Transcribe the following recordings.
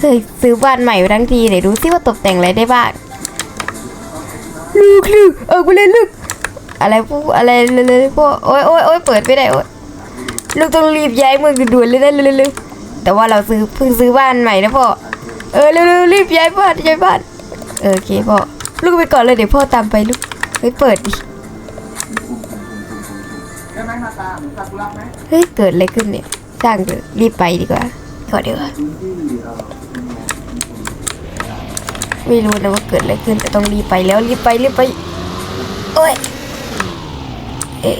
เฮ้ยซื้อบ้านใหม่ไปทั้งทีเดี๋ยวดูซิว่าตกแต่งอะไรได้บ้างลูกลูกเออไปเลยลูกอะไรพวกอะไรเลยพวกโอ๊ยโอ๊ยโอ๊ยเปิดไม่ได้โอ๊ยลูกต้องรีบย้ายเมืองด่วนเลยนะเร็วๆแต่ว่าเราซื้อเพิ่งซื้อบ้านใหม่นะพ่อเออเร็วๆรีบย้ายบ้านย้ายบ้านโอเคพ่อลูกไปก่อนเลยเดี๋ยวพ่อตามไปลูกเฮ้ยเปิดดิใช่ไหมมาตาเหมือนซากุระไหมเฮ้ยเกิดอะไรขึ้นเนี่ยสร้างเถอะรีบไปดีกว่าขอเดี๋ยวาพื้นที่เอ่อ ไม่รู้นะว่าเกิดอะไรขึ้นแต่ต้องรีบไปแล้วรีบไปรีบไปโอ้ยเอ๊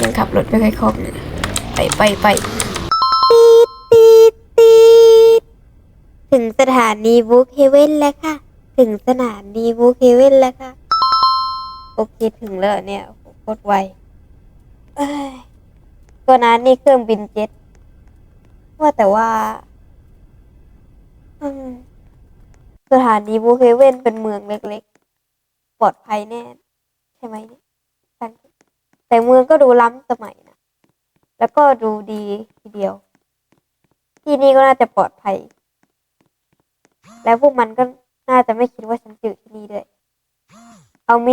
ยังขับรถไม่ค่อยคล่องเลยไปไปไปปีปีปีถึงสถานีบุ๊กเฮเว่นแล้วค่ะ ถึงสถานีบุ๊กเฮเว่นแล้วค่ะโอเคถึงแล้วเนี่ยโคตรไวเอ้ยก็นั้นนี่เครื่องบินเจ็ตว่าแต่ว่า อืม สถานีบูเฮเว่นเป็นเมืองเล็กๆ ปลอดภัยแน่ ใช่ไหมเนี่ยแต่เมืองก็ดูล้ำสมัยนะ แล้วก็ดูดีทีเดียว ที่นี่ก็น่าจะปลอดภัย แล้วพวกมันก็น่าจะไม่คิดว่าฉันจะอยู่ที่นี่ด้วยเอามี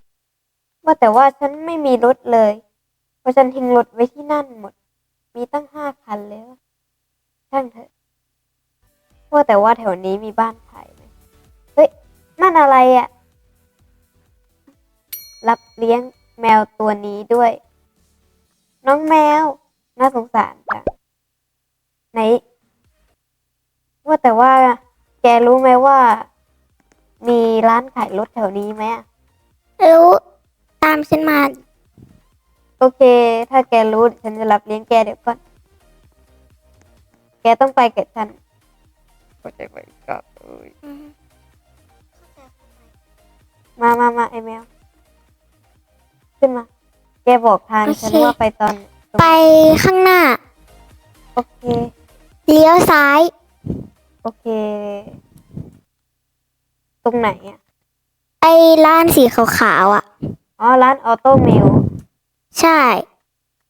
ว่าแต่ว่าฉันไม่มีรถเลย เพราะฉันทิ้งรถไว้ที่นั่นหมด มีตั้งห้าคันแล้วช่างเถอะว่าแต่ว่าแถวนี้มีบ้านขายไหมเฮ้ย นั่นอะไรอะ่ะ รับเลี้ยงแมวตัวนี้ด้วย น้องแมว น่าสงสารจังไหน ว่าแต่ว่า แกรู้ไหมว่า มีร้านขายรถแถวนี้ไหมอะรู้ตามฉันมา โอเค ถ้าแกรู้เดี๋ยวฉันจะรับเลี้ยงแกเดี๋ยวก่อนแกต้องไปกับฉันเข้าใจไหมครับเอ้ย มามามาไอแมว ขึ้นมา แกบอกทางโอเค ฉันว่าไปตอนตรงไปข้างหน้า โอเค เลี้ยวซ้าย โอเค ตรงไหนอะไปร้านสีขาวๆอะ อ๋อ ร้านออโต้มิลใช่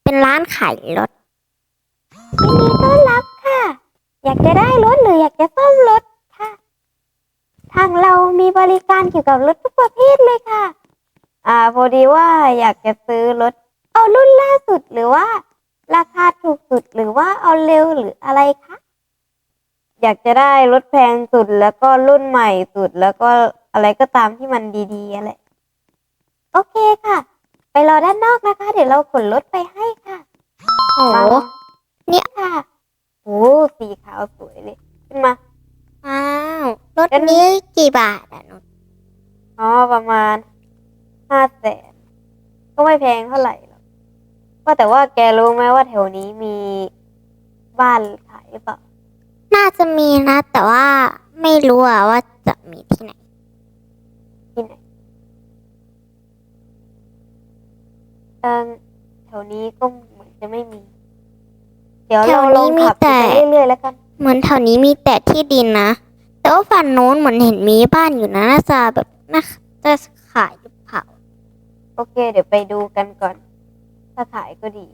เป็นร้านขายรถ ยินดีต้อนรับค่ะ อยากจะได้รถหรืออยากจะซ่อมรถค่ะ ทางเรามีบริการเกี่ยวกับรถทุกประเภทเลยค่ะ อ่าพอดีว่าอยากจะซื้อรถ เอารุ่นล่าสุดหรือว่า ราคาถูกสุดหรือว่าเอาเร็วหรืออะไรคะอยากจะได้รถแพงสุดแล้วก็รุ่นใหม่สุดแล้วก็อะไรก็ตามที่มันดีๆอะไรโอเคค่ะ ไปรอด้านนอกนะคะ เดี๋ยวเราขนรถไปให้ค่ะโอ้โหมาเนี่ยค่ะโอ้สีขาวสวยเลยขึ้นมา อ้าวรถนี้กี่บาทอะนุชอ๋อประมาณห้าแสนก็ไม่แพงเท่าไหร่หรอกว่าแต่ว่าแกรู้ไหมว่าแถวนี้มีบ้านขายหรือเปล่าน่าจะมีนะ แต่ว่าไม่รู้อะว่าจะมีที่ไหน ที่ไหนเออแถวนี้ก็เหมือนจะไม่มี เดี๋ยวเราลองขับแถวนี้มีแต่ไปเรื่อยๆแล้วกัน เหมือนแถวนี้มีแต่ที่ดินนะ แต่ว่าฝั่งโน้นเหมือนเห็นมีบ้านอยู่นะน่าจะแบบน่าจะขายหรือเปล่าโอเค เดี๋ยวไปดูกันก่อน ถ้าขายก็ดี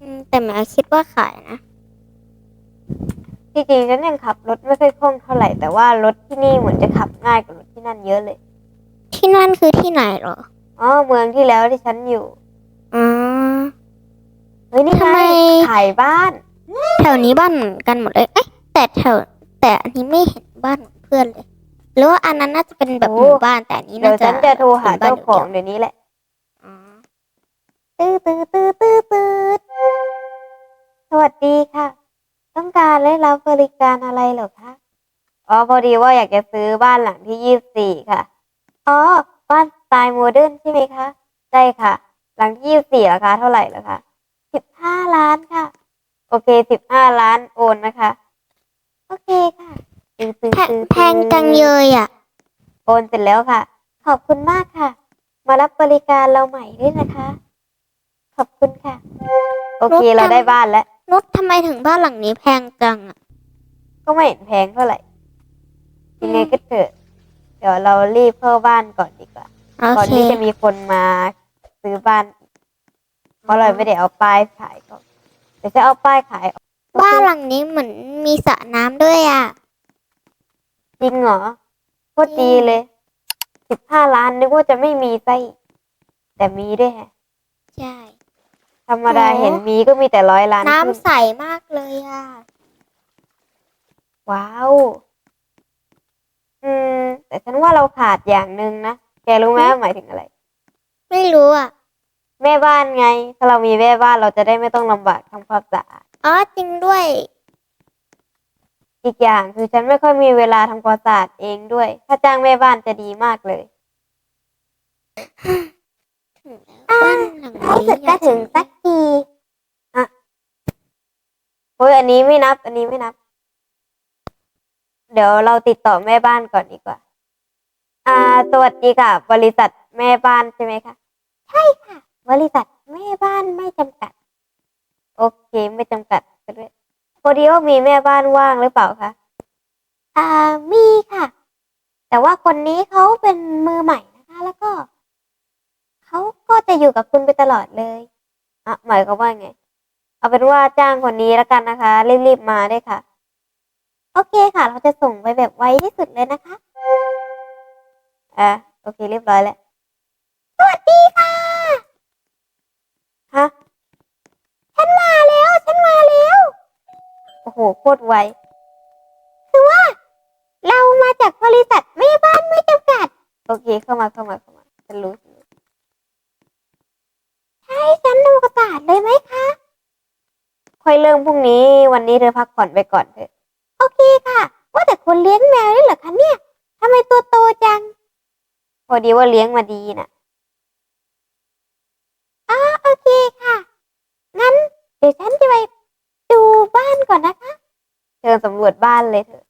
อืมแต่แม่คิดว่าขายนะที่จริงฉันยังขับรถไม่ค่อยคล่องเท่าไหร่ แต่ว่ารถที่นี่เหมือนจะขับง่ายกว่ารถที่นั่นเยอะเลย ที่นั่นคือที่ไหนเหรอ อ๋อ เมืองที่แล้วที่ฉันอยู่อ๋อเฮ้ยนี่ทำไงไมขายบ้าน แถวนี้บ้านเหมือนกันหมดเลย เอ๊ะแต่แถว แต่อันนี้ไม่เห็นบ้านของเพื่อนเลย หรือว่าอันนั้นน่าจะเป็นแบบโอ้หมู่บ้านแต่อันนี้เดี๋ยน่าวจะฉันจะโทรหาป็นบ้นเจ้าของดียวเดี๋ยวนี้แหละๆอ๋อตื้อตื้อตื้อตื้อตื้อสวัสดีค่ะ ต้องการได้รับบริการอะไรเหรอคะ อ๋อพอดีว่าอยากจะซื้อบ้านหลังที่ยี่สี่ค่ะ อ๋อ บ้านสไตล์โมเดิร์นใช่ไหมคะ ใช่ค่ะ หลังที่ยี่สี่ราคาเท่าไหร่เหรอคะสิบห้าล้านค่ะ โอเคสิบห้าล้านโอนนะคะ โอเคค่ะตื้อตื้อแพตื้อแพงจังเลยอะ โอนเสร็จแล้วค่ะ ขอบคุณมากค่ะ มารับบริการเราใหม่ด้วยนะคะ ขอบคุณค่ะ โอเครถทำเราได้บ้านแล้วนุชทำไมถึงบ้านหลังนี้แพงจังอะ ก็ไม่เห็นแพงเท่าไหร่ยังไงก็เถอะ เดี๋ยวเรารีบเข้าบ้านก่อนดีกว่าโอก่อนเคที่จะมีคนมาซื้อบ้านเพราะเราไม่ได้เอาป้ายขายก่อน เดี๋ยวจะเอาป้ายขายออกบ้านหลังนี้เหมือนมีมีสระน้ำด้วยอะ จริงเหรอโคตรดีเลยสิบห้าล้านนึกว่าจะไม่มีไส้แต่มีด้วยแฮะใช่ ธรรมดาโอ้ เห็นมีก็มีแต่ร้อยล้านขึ้น้ำใสมากเลยอะ ว้าว อืม แต่ฉันว่าเราขาดอย่างหนึ่งนะ แกรู้ไหมว่าหมายถึงอะไร ไม่รู้อะ แม่บ้านไง ถ้าเรามีแม่บ้านเราจะได้ไม่ต้องลำบากทำความสะอาด อ๋อจริงด้วย อีกอย่างคือฉันไม่ค่อยมีเวลาทำความสะอาดเองด้วย ถ้าจ้างแม่บ้านจะดีมากเลยบ้านหลังรู้สึกจะถึงสักทีอะโอ้ยอันนี้ไม่นับ อันนี้ไม่นับ เดี๋ยวเราติดต่อแม่บ้านก่อนดีกว่า อ่า สวัสดีค่ะ บริษัทแม่บ้านใช่ไหมคะ ใช่ค่ะ บริษัทแม่บ้านไม่จำกัด โอเคไม่จำกัดก็ด้วยพอดีว่ามีแม่บ้านว่างหรือเปล่าคะอ่ามีค่ะ แต่ว่าคนนี้เขาเป็นมือใหม่นะคะ แล้วก็เขาก็จะอยู่กับคุณไปตลอดเลยอะหมายควาว่าไง เอาเป็นว่าจ้างคนนี้แล้วกันนะคะรีบๆมาได้วยค่ะ โอเคค่ะ เราจะส่งไปแบบไวที่สุดเลยนะคะอะโอเคเรียบร้อยแล้วสวัสดีค่ะ ฮะ ฉันมาแล้ว ฉันมาแล้ว โหโคตรไวคือว่า เรามาจากบริษัทแม่บ้านไม่จำกัด โอเคเข้ามาเข้ามาเข้ามาฉันรู้ให้ฉันดูกระดาษเลยไหมคะ ค่อยเริ่มพรุ่งนี้ วันนี้เธอพักผ่อนไปก่อนเถอะ โอเคค่ะ ว่าแต่คุณเลี้ยงแมวด้วยเหรอคะเนี่ยทำไมตัวโตจัง พอดีว่าเลี้ยงมาดีน่ะอ๋อโอเคค่ะ งั้น เดี๋ยวฉันจะไป บ้านก่อนนะคะเธอสำรวจบ้านเลยเถอะ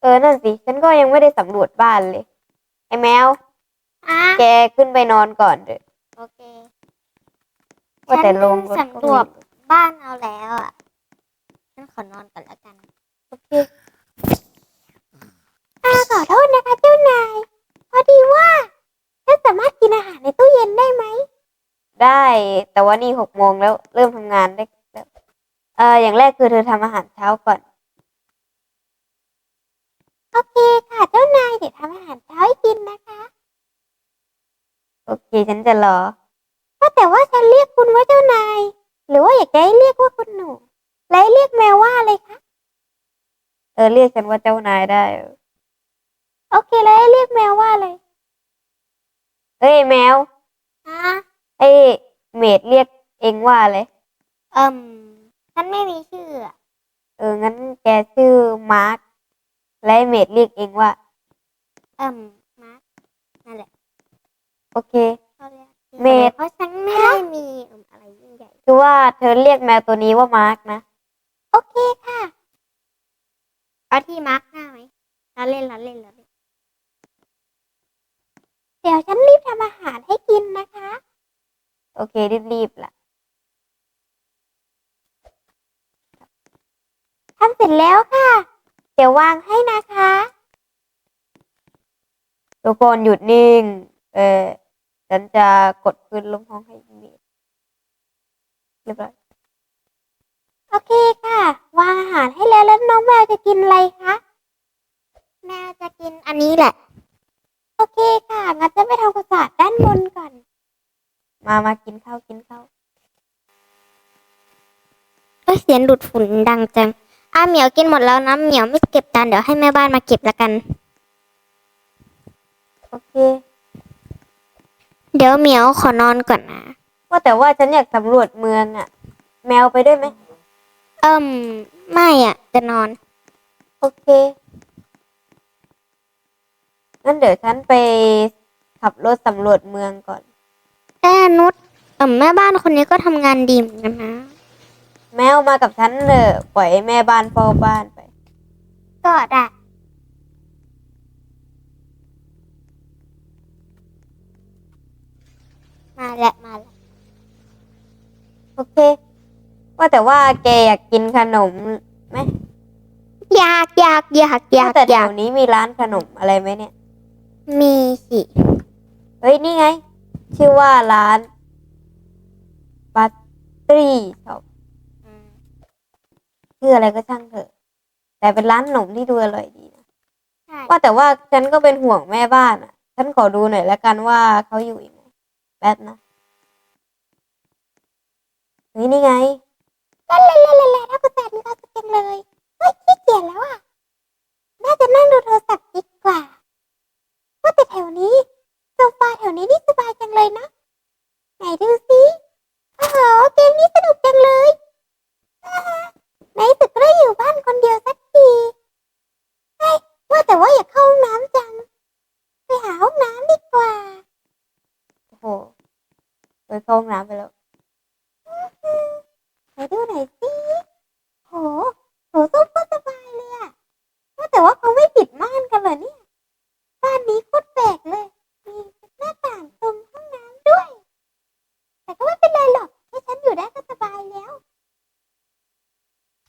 เออนั่นสิฉันก็ยังไม่ได้สำรวจบ้านเลย ไอ้แมว อะแกขึ้นไปนอนก่อนเถอะโอเคว่าแต่ลงรถก็ฉันไม่สำรวจบ้านเอาแล้วอะฉันขอนอนก่อนแล้วกันโอเคอาขอโทษนะคะเจ้านาย พอดีว่าฉันสามารถกินอาหารในตู้เย็นได้ไหม ได้ แต่ว่านี่หกโมงแล้วเริ่มทำงานได้แล้ว เอออย่างแรกคือเธอทำอาหารเช้าก่อน โอเคค่ะเจ้านายเดี๋ยวทำอาหารเช้าให้กินนะคะ โอเค ฉันจะรอว่าแต่ว่าฉันเรียกคุณว่าเจ้านาย หรือว่าอยากจะให้เรียกว่าคุณหนู และให้เรียกแมวว่าอะไรคะ เออเรียกฉันว่าเจ้านายได้ โอเคแล้วให้เรียกแมวว่าอะไรเฮ้ยแมวอะไอ้เมดเรียกเองว่าอะไรเอิ่ม ฉันไม่มีชื่ออะเออ งั้นแกชื่อมาร์คและไอ้เมดเรียกเองว่า เอิ่มมาร์คนั่นแหละโอเค เขาเรียกเมด เพราะฉันไม่ได้มีเอิ่มอะไรยิ่งใหญ่ คือว่าเธอเรียกแมวตัวนี้ว่ามาร์คนะ โอเคค่ะเอาที่มาร์คหน้าไหมเราเล่นเราเล่นเราเล่น เดี๋ยวฉันรีบทำอาหารให้กินนะคะ โอเค รีบๆล่ะทำเสร็จแล้วค่ะ เดี๋ยววางให้นะคะ ทุกคนหยุดนิ่ง เออฉันจะกดพื้นลงห้องให้เมดเรียบร้อยโอเคค่ะ วางอาหารให้แล้วแล้วน้องแมวจะกินอะไรคะแมวจะกินอันนี้แหละ โอเคค่ะงั้นจะไปทำความสะอาดด้านบนก่อน มามากินข้าวกินข้าวเอ้ยเสียงดูดฝุ่นดังจัง อะเหมียวกินหมดแล้วนะเหมียวไม่เก็บจานเดี๋ยวให้แม่บ้านมาเก็บละกัน โอเค เดี๋ยวเหมียวขอนอนก่อนนะ ว่าแต่ว่าฉันอยากสำรวจเมืองอะแมวไปด้วยไหมเอิ่มไม่อะจะนอน โอเคงั้นเดี๋ยวฉันไปขับรถสำรวจเมืองก่อนแอ่นุชเอิ่มแม่บ้านคนนี้ก็ทำงานดีเหมือนกันนะ แมวมากับฉันเถอะปล่อยให้แม่บ้านเฝ้าบ้านไป ก็ได้มาแล้วมาแล้วโอเค ว่าแต่ว่าแกอยากกินขนมไหมอยากอยากอยากอยากว่าแต่อแถยากวนี้มีร้านขนมอะไรไหมเนี่ย มีสิ เฮ้ย นี่ไง ชื่อว่าร้านบัตตรีช็อปอืม ชื่ออะไรก็ช่างเถอะ แต่เป็นร้านขนมที่ดูอร่อยดีนะใช่ว่าแต่ว่าฉันก็เป็นห่วงแม่บ้านอะ ฉันขอดูหน่อยแล้วกันว่าเขาอยู่ยังไงแป๊บนะนี่นี่ไงลาลาลาลาลาถ้ากูแต่มีความสุขจังเลยเฮ้ยขี้เกียจแล้วอะ น่าจะนั่งดูโทรศัพท์ดีกว่า ว่าแต่แถวนี้โซฟาแถวนี้นี่สบายจังเลยนะ ไหนดูสิโอ้โหเกมนี้สนุกจังเลยอ่าฮะในที่สุดก็ได้อยู่บ้านคนเดียวสักทีเฮ้ยว่าแต่ว่าอยากเข้าห้องน้ำจัง ไปหาห้องน้ำดีกว่า โอ้โห ไปเข้าห้องน้ำไปแล้ว ไหนดูหน่อยสิโหโหส้มก็สบายเลยอะว่าแต่ว่าเขาไม่ปิดม่านกันเหรอเนี่ย บ้านนี้โคตรแปลกเลย มีหน้าต่างตรงห้องน้ำด้วย แต่ก็ไม่เป็นไรหรอกแค่ฉันอยู่ได้ก็สบายแล้ว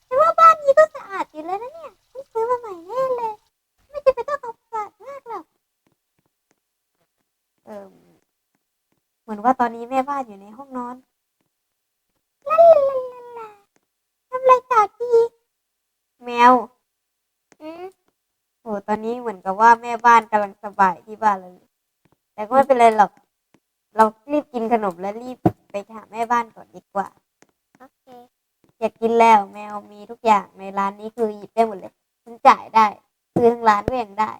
ฉันว่าบ้านนี้ก็สะอาดอยู่แล้วนะเนี่ยฉันซื้อมาใหม่แน่เลย ไม่จำเป็นต้องทำสะอาดมากหรอก เออเหมือนว่าตอนนี้แม่บ้านอยู่ในห้องนอน ลาลาลาลาลาทำอะไรต่อดี แมว อืม โอ้ตอนนี้เหมือนกับว่าแม่บ้านกำลังสบายที่บ้านเลยแต่ก็ไม่เป็นไรหรอก เรารีบกินขนมแล้วรีบไปหาแม่บ้านก่อนดีกว่าโอเคอยากกินแล้วแมวมีทุกอย่างในร้านนี้คือหยิบได้หมดเลยฉันจ่ายได้ซื้อทั้งร้านก็ยังได้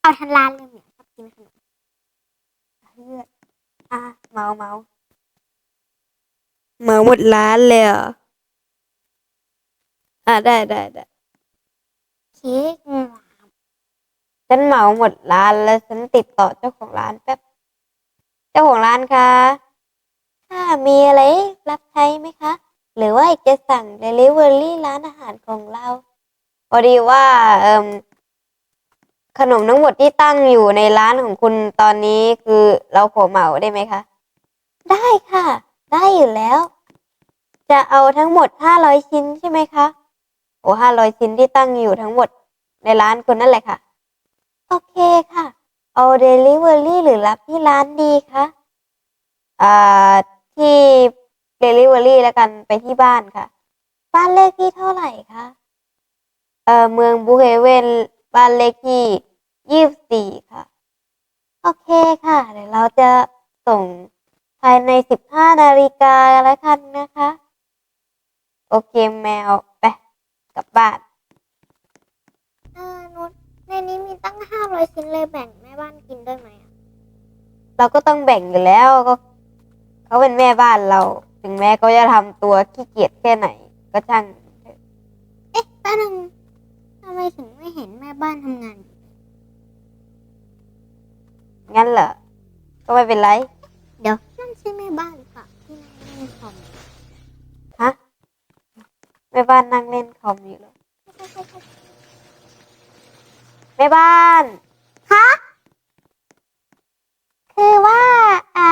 เอาทันร้านเลยเหมียวชอบกินขนมเพื่อนอะเมาเมาเมาหมดร้านเลยเหรออะได้ได้ได้เค้ก ฉันเหมาหมดร้านแล้วฉันติดต่อเจ้าของร้านแป๊บ เจ้าของร้านคะค่ะมีอะไรรับใช้ไหมคะ หรือว่าอยากจะสั่งเดลิเวอรี่ร้านอาหารของเราพอดีว่าเอ่มขนมทั้งหมดที่ตั้งอยู่ในร้านของคุณตอนนี้คือเราขอเหมาได้ไหมคะ ได้ค่ะ ได้อยู่แล้ว จะเอาทั้งหมดห้าร้อยชิ้นใช่ไหมคะ โอ้ห้าร้อยชิ้นที่ตั้งอยู่ทั้งหมดในร้านคุณนั่นแหละค่ะ โอเคค่ะ เอาเดลิเวอรี่หรือรับที่ร้านดีคะอ่าที่เดลิเวอรี่แล้วกันไปที่บ้านค่ะ บ้านเลขที่เท่าไหร่คะเอ่อเมืองบูเฮเวนบ้านเลขที่ยี่สิบสี่ค่ะ โอเคค่ะ เดี๋ยวเราจะส่งภายในสิบห้านาฬิกาแล้วกันนะคะ โอเคแมว ไป กลับบ้าน ในนี้มีตั้งห้าร้อยชิ้นเลยแบ่งแม่บ้านกินด้วยไหมอะเราก็ต้องแบ่งอยู่แล้วก็เขาเป็นแม่บ้านเรา ถึงแม้เขาจะทำตัวขี้เกียจแค่ไหน ก็ช่าง เอ๊ะป้าหนึ่งทำไมถึงไม่เห็นแม่บ้านทำงานอยู่งั้นเหรอ ก็ไม่เป็นไร เดี๋ยวนั่นใช่แม่บ้านหรือเปล่าที่นั่งเล่นคอมฮะแม่บ้านนั่งเล่นคอมอยู่เหรอ ใช่ใช่ใช่ใช่ แม่บ้านฮะคือว่าอ่า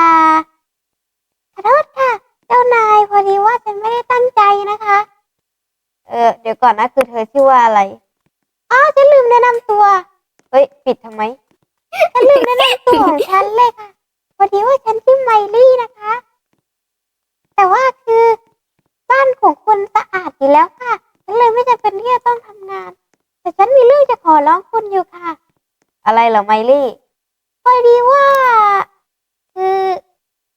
ขอโทษค่ะ เจ้านายพอดีว่าฉันไม่ได้ตั้งใจนะคะ เออเดี๋ยวก่อนนะคือเธอชื่อว่าอะไรอ๋อฉันลืมแนะนำตัวเฮ้ยปิดทำไม ฉันลืมแนะนำตัวของฉันเลยค่ะ พอดีว่าฉันชื่อไมลี่นะคะ แต่ว่าคือบ้านของคุณสะอาดอยู่แล้วค่ะฉันเลยไม่จำเป็นที่จะต้องทำงาน แต่ฉันมีเรื่องจะขอร้องคุณอยู่ค่ะ อะไรเหรอไมลี่พอดีว่า คือ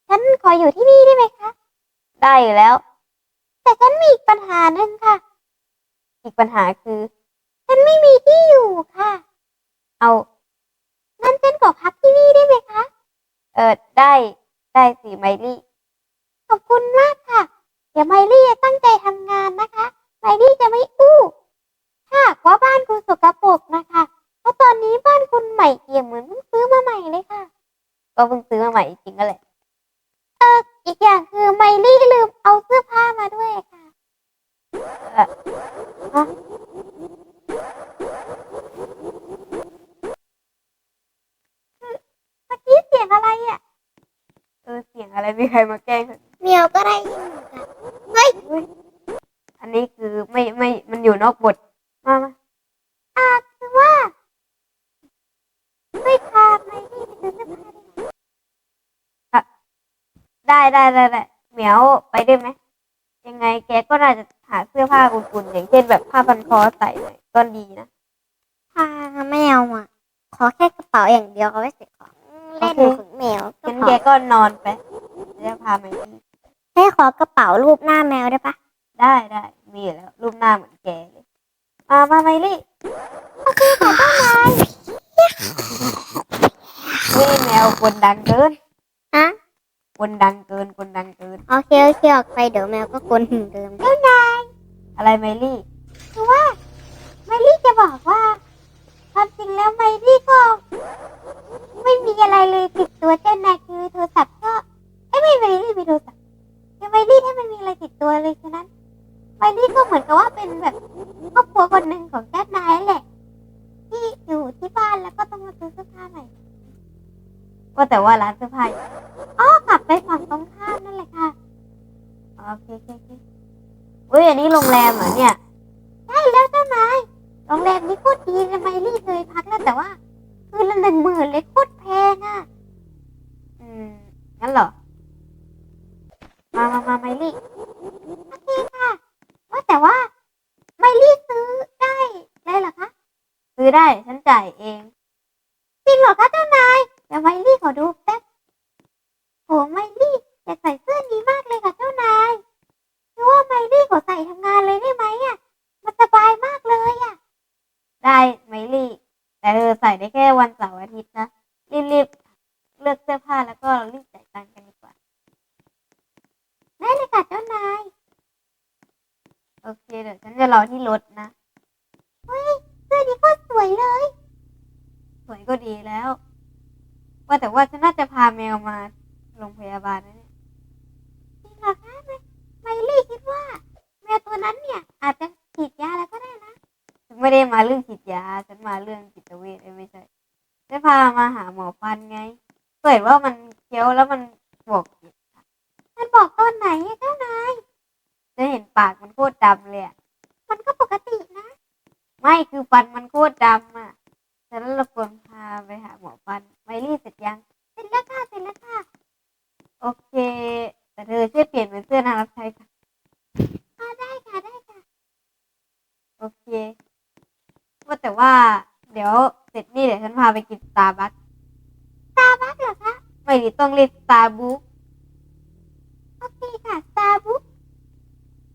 ฉันขออยู่ที่นี่ได้ไหมคะ ได้อยู่แล้ว แต่ฉันมีอีกปัญหาหนึ่งค่ะ อีกปัญหาคือ ฉันไม่มีที่อยู่ค่ะ เอางั้นฉันขอพักที่นี่ได้ไหมคะ เออได้ได้สิไมลี่ ขอบคุณมากค่ะ เดี๋ยวไมลี่จะตั้งใจทำงานนะคะ ไมลี่จะไม่อู้ ถ้าหากว่าบ้านคุณสกปรกนะคะ เพราะตอนนี้บ้านคุณใหม่เอี่ยมเหมือนเพิ่งซื้อมาใหม่เลยค่ะ ก็เพิ่งซื้อมาใหม่จริงๆก็แหละอีกอย่างคือไมลี่ลืมเอาเสื้อผ้ามาด้วยค่ะเอ่อฮะเมื่อกี้เสียงอะไรอะ เออเสียงอะไรมีใครมาแกล้งฉันเมียวก็ได้ยินเหมือนกันเฮ้ย อันนี้คือไม่ไม่มันอยู่นอกบท มามาอ่าคือว่าไม่พาไมลี่ไปซื้อเสื้อผ้าได้ไหมได้ได้ได้ได้เหมียวไปได้ไหมยังไงแกก็น่าจะหาเสื้อผ้าอุ่นๆอย่างเช่นแบบผ้าพันคอใส่เลยก็ดีนะพาแมวอะ ขอแค่กระเป๋าอย่างเดียวเอาไว้ใส่ของเล่นโอเคของแมวก็งั้นพอแกก็นอนไปเดี๋ยวจะพาไมลี่ให้ขอกระเป๋ารูปหน้าแมวได้ปะได้ได้มีอยู่แล้ว รูปหน้าเหมือนแกเลย มามาไมลี่โอเคค่ะเจ้านายเฮ้ยแมวคนดังเกินฮะคนดังเกินคนดังเกิน โอเคโอเคออกไปเดี๋ยวแมวก็กลนถึงเดิมเจ้านายอะไรไมลี่คือว่าไมลี่จะบอกว่าความจริงแล้วไมลี่ก็ ไม่มีอะไรเลยติดตัวเจ้านายคือโทรศัพท์ก็เอ้ยไม่ไมลี่มีโทรศัพท์คือไมลี่ถ้ามันมีอะไรติดตัวเลยฉะนั้น ไมลี่ก็เหมือนกับว่าเป็นแบบครอบครัวคนหนึ่งของเจ้านายแหละ ที่อยู่ที่บ้านแล้วก็ต้องมาซื้อเสื้อผ้าใหม่ว่าแต่ว่าร้านเสื้อผ้าอ๋อกลับไปฝั่งตรงข้ามนั่นแหละค่ะโอเคโอเคโอเคเฮ้ยอันนี้โรงแรมเหรอเนี่ยใช่แล้วเจ้านายโรงแรมนี้โคตรดีเลยไมลี่เคยพักแล้วแต่ว่า คืนละหนึ่งหมื่นเลยโคตรแพงอะอืมงั้นเหรอมามามาไมลี่ แต่ว่าไมลี่ซื้อได้เลยเหรอคะซื้อได้ฉันจ่ายเองจริงเหรอคะเจ้านายเดี๋ยวไมลี่ขอดูแป๊บโหไมลี่อยากใส่เสื้อนี้มากเลยค่ะเจ้านายคือว่าไมลี่ขอใส่ทำงานเลยได้ไหมอะมันสบายมากเลยอะ ได้ไมลี่ แต่เธอใส่ได้แค่วันเสาร์อาทิตย์นะรีบๆเลือกเสื้อผ้าแล้วก็รีบจ่ายตังค์กันดีกว่าได้เลยค่ะเจ้านาย โอเคเดี๋ยวฉันจะรอที่รถนะเฮ้ยเสื้อนี้โคตรสวยเลย สวยก็ดีแล้ว ว่าแต่ว่าฉันน่าจะพาแมวมาโรงพยาบาลนะเนี่ยจริงเหรอคะไมไมลี่คิดว่า แมวตัวนั้นเนี่ย อาจจะฉีดยาแล้วก็ได้นะฉันไม่ได้มาเรื่องฉีดยาฉันมาเรื่องจิตเวชไม่ใช่ฉันพามาหาหมอฟันไงเกิดว่ามันเคี้ยวแล้วมันบอกมันบอกตอนไหนเจ้านาย จะเห็นปากมันโคตรดำเลยอะมันก็ปกตินะ ไม่คือฟันมันโคตรดำอะฉะนั้นเราควรพาไปหาหมอฟันไมลี่เสร็จยัง เสร็จแล้วค่ะ เสร็จแล้วค่ะ โอเค แต่เธอช่วยเปลี่ยนเป็นเสื้อนารับใช้ค่ะอ่าได้ค่ะ ได้ค่ะ โอเค ว่าแต่ว่า เดี๋ยวเสร็จนี่เดี๋ยวฉันพาไปกินสตาร์บัคตาบักเหรอคะ ไม่ดีต้องเรียกสตาร์บุ๊กโอเคค่ะตาบุ๊ก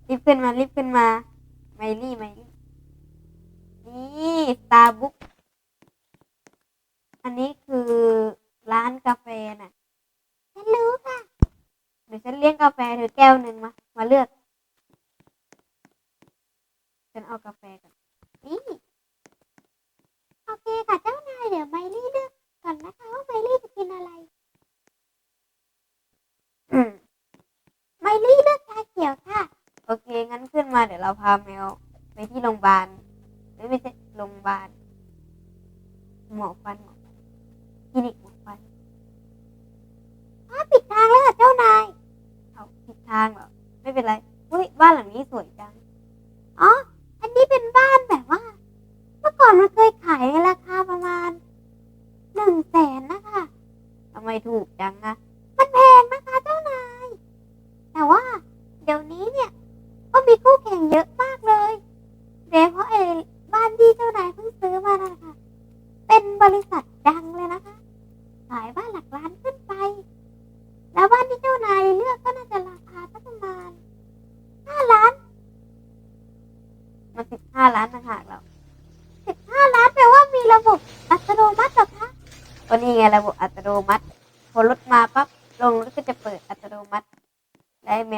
รีบขึ้นมารีบขึ้นมา ไมลี่ไมลี่นี่สตาร์บุ๊กอันนี้คือร้านกาแฟน่ะฉันรู้ค่ะเดี๋ยวฉันเลี้ยงกาแฟเธอแก้วหนึ่งมา มาเลือก ฉันเอากาแฟก่อนนี่โอเคค่ะเจ้านายเดี๋ยวไมลี่เลือกก่อนนะคะว่าไมลี่จะกินอะไร อืมไมลี่เลือกชาเขียวค่ะ โอเค งั้นขึ้นมาเดี๋ยวเราพาแมวไปที่โรงพยาบาลไม่ใช่โรงพยาบาลหมอฟันหมอฟันคลินิกหมอฟันอ้าปิดทางแล้วค่ะเจ้านายเอาผิดทางเหรอไม่เป็นไรเฮ้ยบ้านหลังนี้สวยจังอ๋ออันนี้เป็นบ้านแบบว่า เมื่อก่อนมันเคยขายในราคาประมาณหนึ่งแสนนะคะทำไมถูกจังอะ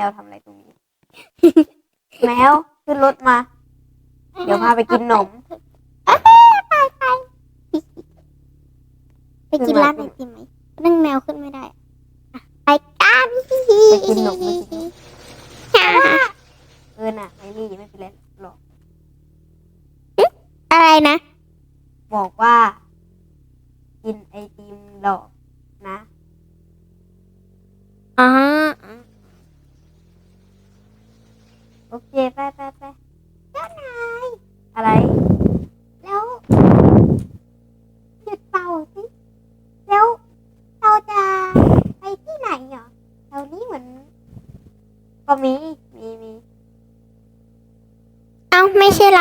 วไอ้แมวทำอะไรตรงนี้ แมวขึ้นรถมา เดี๋ยวพาไปกินนมไปไปไปกินร้านไอติมไหมนึ่งแมวขึ้นไม่ได้อะไปกันไปกินนมไปกินนมเออน่ะไมลี่ไม่เป็นไรหรอกอะไรนะ บอกว่า กินไอติมหลอก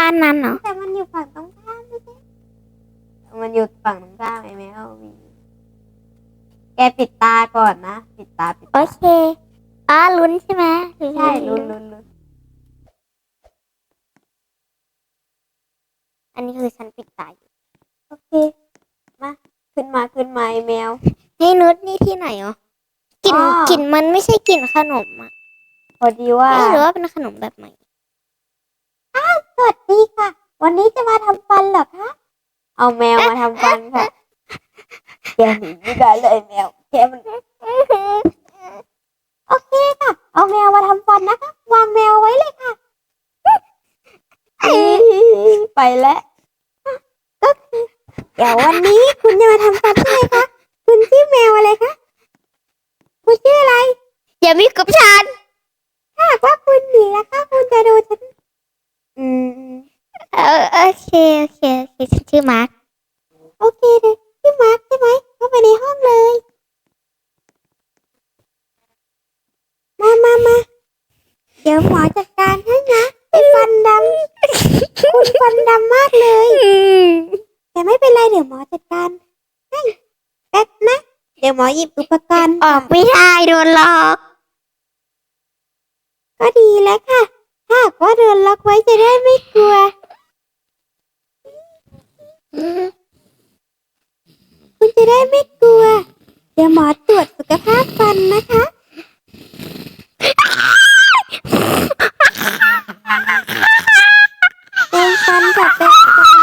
าไม่ใช่ร้านานนั้นเหรอ แต่มันอยู่ฝั่งตรงข้ามไม่ใช่มันอยู่ฝั่งตรงข้ามไอ้แมวมีแกปิดตาก่อนนะ ปิดตาปิดโอตาเคอ๋อลุ้นใช่ไหมใช่ลุ้นลุ้นลุ้นอันนี้คือฉันปิดตาอยู่ โอเค มา ขึ้นมาขึ้นมาไอ้แมว นี่นุชนี่ที่ไหนอ๋อกลิ่นอ๋อ กลิ่นมันไม่ใช่กลิ่นขนมอะพอดีว่า เอ๊ะหรือว่าเป็นขนมแบบใหม่ สวัสดีค่ะ วันนี้จะมาทำฟันเหรอคะ เอาแมวมาทำฟันค่ะแกหนีไม่ได้เลยแมวแกมันโอเคค่ะ เอาแมวมาทำฟันนะคะวางแมวไว้เลยค่ะ ไปแล้วก็คือเดี๋ยววันนี้คุณจะมาทำฟันใช่ไหมคะคุณชื่อแมวอะไรคะคุณชื่ออะไรอย่ามีกับฉันถ้าหากว่าคุณหนีแล้วก็คุณจะโดนฉันอืม เออโอเคโอเคโอเคฉันชื่อมาร์คโอเคเลยพี่มาร์คใช่ไหมเข้าไปในห้องเลย มามามาเดี๋ยวหมอจัดการให้นะไอ้ฟันดำคุณฟันดำมากเลย แต่ไม่เป็นไรเดี๋ยวหมอจัดการให้แป๊บนะ เดี๋ยวหมอหยิบอุปกรณ์ออกไม่ได้โดนหลอก ก็ดีแล้วค่ะ ถ้าหากว่าโดนล็อกไว้จะได้ไม่กลัว คุณจะ ได้ไม่กลัว เดี๋ยวหมอตรวจสุขภาพฟันนะคะ เป็นฟันค่ะเป็นฟัน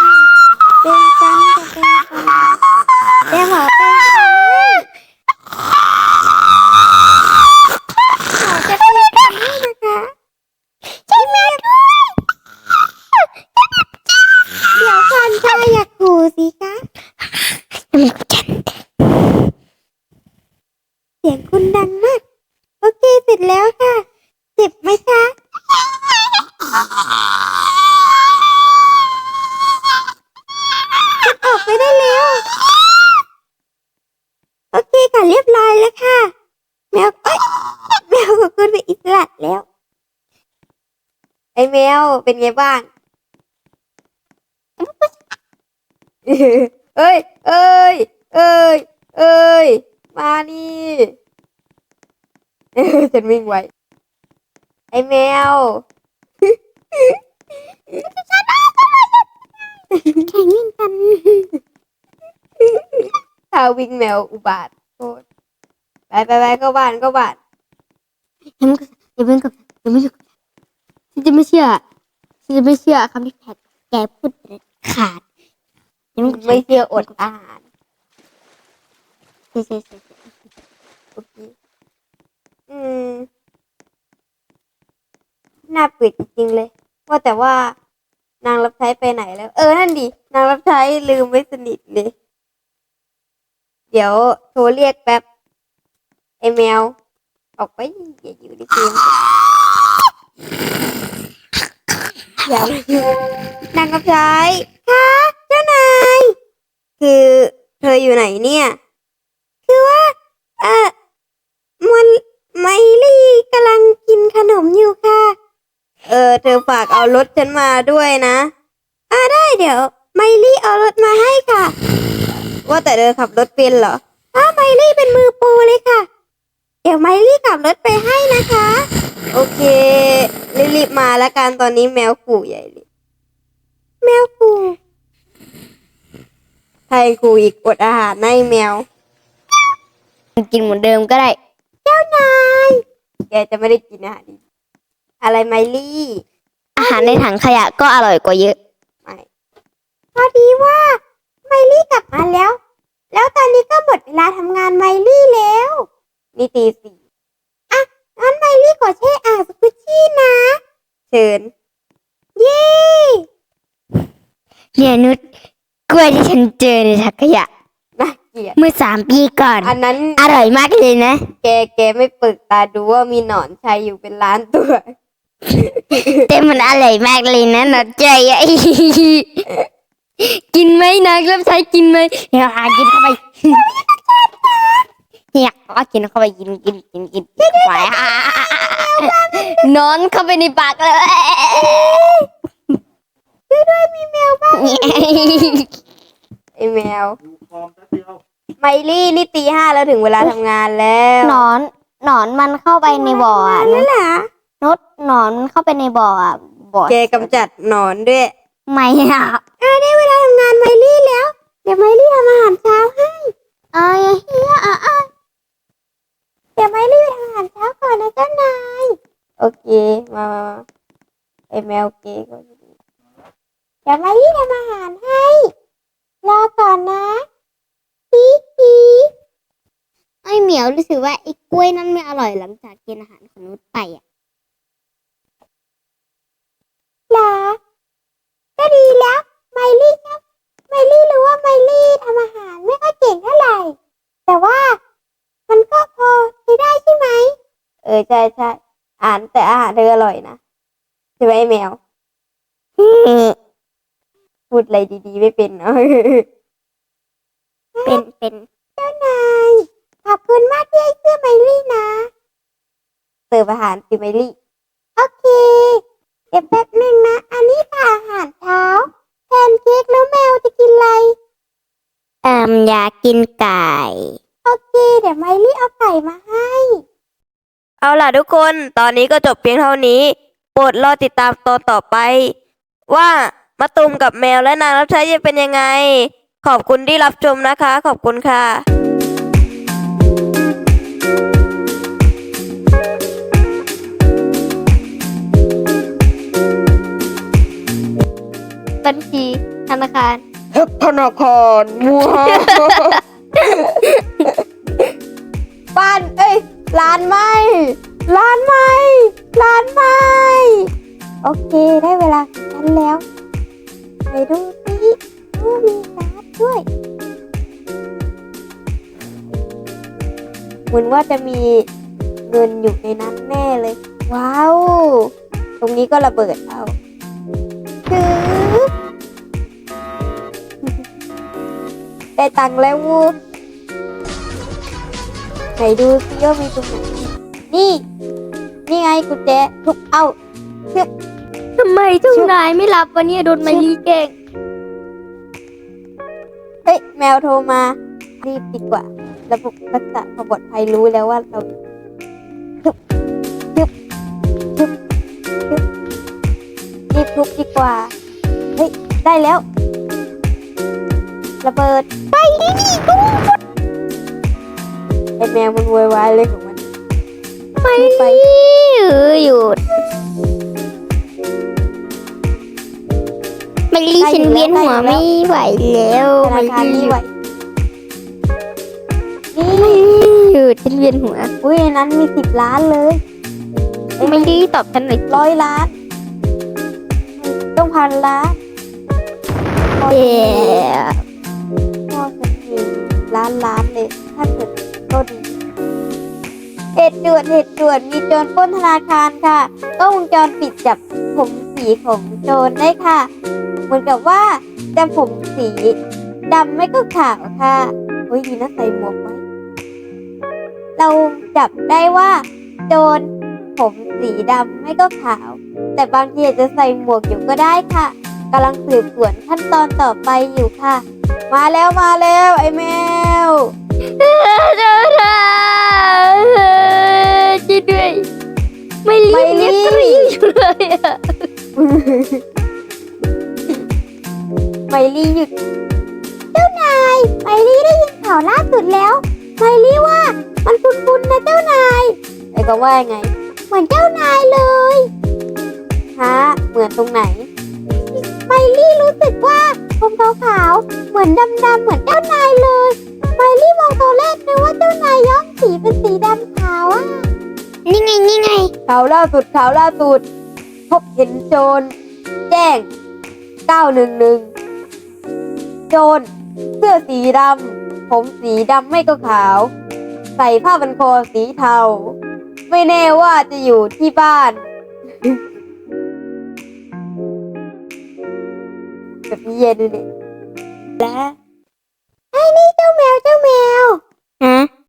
เป็นฟันค่ะเป็นฟันเดี๋ยวหมอเป็นฟันให้หมอจะเป็นฟันให้นะคะใช่ไหมด้วยเดี๋ยวฟันเธออยากหูสิคะ เสียงคุณดังมาก โอเคเสร็จแล้วค่ะ เจ็บไหมคะ จะออกไปได้แล้ว โอเคค่ะเรียบร้อยแล้วค่ะ แมวเอ้ยแมวข องคุณเป็นอิสระแล้ว ไอ้แมวเป็นไงบ้าง เอ้ย เอ้ย เอ้ย เอ้ย มานี่เออฉันวิ่งไวไอ้แมวแข่งวิ่งกันถ้าวิ่งแมวอุบาทโทษไปไปไปก็บ้านก็บ้าน อย่าเพิ่งกับอย่าไม่ฉันจะไม่เชื่อฉันจะไม่เชื่อคำที่แพทแกพูดเด็ดขาดอย่าเพิ่งกับฉันไม่เชื่ออดอาหารใช่ใช่ใช่โอเคอืมน่าปิดจริงๆเลย ว่าแต่ว่านางรับใช้ไปไหนแล้ว เออ นั่นดิ นางรับใช้ลืมไว้สนิทเลย เดี๋ยวโทรเรียกแป๊บไอแมว ออกไปอย่าอยู่ในเกมอย่าอยู่นางรับใช้ค่ะเจ้านาย คือเธออยู่ไหนเนี่ย คือว่า เออมันไมลี่กำลังกินขนมอยู่ค่ะ เออ เธอฝากเอารถฉันมาด้วยนะอ่าได้เดี๋ยว ไมลี่เอารถมาให้ค่ะ ว่าแต่เธอขับรถเป็นเหรออ้าไมลี่เป็นมือโปรเลยค่ะ เดี๋ยวไมลี่ขับรถไปให้นะคะ โอเครีบๆมาแล้วกันตอนนี้แมวขู่ใหญ่เลยแมวขู่ใครขู่อีกอดอาหารให้แมว กินเหมือนเดิมก็ได้ เจ้านายแกจะไม่ได้กินอาหารดีอะไรไมลี่ อาหารในถังขยะก็อร่อยกว่าเยอะไม่พอดีว่าไมลี่กลับมาแล้ว แล้วตอนนี้ก็หมดเวลาทำงานไมลี่แล้ว นี่ตีสี่อะงั้นไมลี่ขอแช่อ่างสกุชชี่นะ เชิญ เย้เนี่ยนุชกล้วยที่ฉันเจอในถังขยะ น่าเกลียดเมื่อสามปีก่อน อันนั้นอร่อยมากเลยนะ แกแกไม่เปิดตาดูว่ามีหนอนชัยอยู่เป็นล้านตัว แต่มันอร่อยมากเลยนะหนอใจอะ กินไหมนางรับใช้กินไหมเนี่ยหากินเข้าไป เนี่ยก็กินเข้าไปกินกินกินกินกินเข้าไปนอนเข้าไปในปากเลยช่ช่วยด้วยมีแมวบ้านไอแมว ดูคอมแป๊บเดียวไมลี่นี่ตีห้าแล้วถึงเวลาทำงานแล้วหนอน หนอนมันเข้าไปในบ่ออะนั่นแหละนดหนอนมันเข้าไปในบ่ออะบ่อแกกำจัดหนอนด้วย ไม่อะได้เวลาทำงานไมลี่แล้ว เดี๋ยวไมลี่ทำอาหารเช้าให้ เอ้ยเฮียอะอะ เดี๋ยวไมลี่ไปทำอาหารเช้าก่อนนะเจ้านาย โอเค มามามาไอแมวเก๋ก็เดี๋ยวไมลี่ทำอาหารให้ รอก่อนนะปีปีไอเหมียวรู้สึกว่าไอ้กล้วยนั้นไม่อร่อยหลังจากกินอาหารของนุชไปอะหรอก็ดีแล้วไมลี่ชอบไมลี่รู้ว่าไมลี่ทำอาหารไม่ค่อยเก่งเท่าไหร่ แต่ว่า มันก็พอใช้ได้ใช่ไหม เออใช่ใช่อ่านแต่อาหารเธออร่อยนะใช่ไหมไอ้แมว พูดอะไรดีๆไม่เป็นเนาะเป็นเป็นเจ้านายขอบคุณมากที่ให้เสื้อไมลี่นะเสิร์ฟอาหารสิไมลี่ โอเค เดี๋ยวแป๊บหนึ่งนะ อันนี้ค่ะอาหารเช้าแพนเค้กแล้วแมวจะกินอะไรเอ่มอยากกินไก่ โอเค เดี๋ยวไมลี่เอาไก่มาให้ เอาล่ะทุกคน ตอนนี้ก็จบเพียงเท่านี้ โปรดรอติดตามตอนต่อไป ว่ามาตุมกับแมวและนางรับใช้จะเป็นยังไง ขอบคุณที่รับชมนะคะ ขอบคุณค่ะบัญชีธนาคารธนาคารมัว บ้านเอ้ยร้านไม้ร้านไม้ร้านไม้โอเคได้เวลาของฉันแล้วไปดูสิโอ้มีการ์ดด้วยเหมือนว่าจะมีเงินอยู่ในนั้นแน่เลย ว้าว ตรงนี้ก็ระเบิดเอาคือ ได้ตังค์แล้ววูไหนดูซิว่ามีตรงไหนอีกนี่ นี่ไงกุญแจทุบเอาทำไมเจ้านายไม่รับวันนี้โดนไมลี่เก่งเฮ้ยแมวโทรมารีบดีกว่า ระบบรักษาความปลอดภัยรู้แล้วว่าเราทุบทุบทุบทุบรีบทุบดีกว่า เฮ้ย ได้แล้ว ระเบิด ไปนี่กูไอแมวมันโวยวายเลยของมันไมไปลี่เออหยุดไมลี่ฉันเวียนหัวไม่ไหวแล้วธนาคารนี่ไหวนี่หยุดฉันเวียนหัว อุ้ยในนั้นมีสิบล้านเลยเอ้ยไมลี่ตอบฉันหน่อยสิร้อยล้าน ต้องพันล้านพ่อเย้พ่อจะมี ล้านล้านเลยถ้าเกิดก็ดีเหตุด่วนเหตุด่วนมีโจรปล้นธนาคารค่ะกล้องวงจรปิดจับผมสีของโจรได้ค่ะ เหมือนกับว่าจะผมสีดำไม่ก็ขาวค่ะโอ้ยดีนะใส่หมวกไว้เราจับได้ว่า โจรผมสีดำไม่ก็ขาว แต่บางทีอาจจะใส่หมวกอยู่ก็ได้ค่ะกำลังสืบสวนขั้นตอนต่อไปอยู่ค่ะ มาแล้วมาแล้วไอ้แมวเจ้านายช่วยด้วยไมลี่ไมลี่เนี่ยกรี๊ดอยู่เลยอะไมลี่หยุด เจ้านายไมลี่ได้ยินข่าวล่าสุดแล้วไมลี่ว่ามันคุ้นๆนะเจ้านายไอ้ก็ว่าไง เหมือนเจ้านายเลยฮะเหมือนตรงไหนไมลี่รู้สึกว่า ผมขาวๆเหมือนดำๆเหมือนเจ้านายเลยไมลี่มองตัวแรกนึกว่าเจ้านายย้อมสีเป็นสีดำขาวอะนี่ไงนี่ไงข่าวล่าสุดข่าวล่าสุด พบเห็นโจร แจ้ง 911 โจร เสื้อสีดำ ผมสีดำไม่ก็ขาว ใส่ผ้าบันคอสีเทา ไม่แน่ว่าจะอยู่ที่บ้าน แบบนี้เย็นเลยและไอ้นี่เจ้าแมวเจ้าแมวฮะ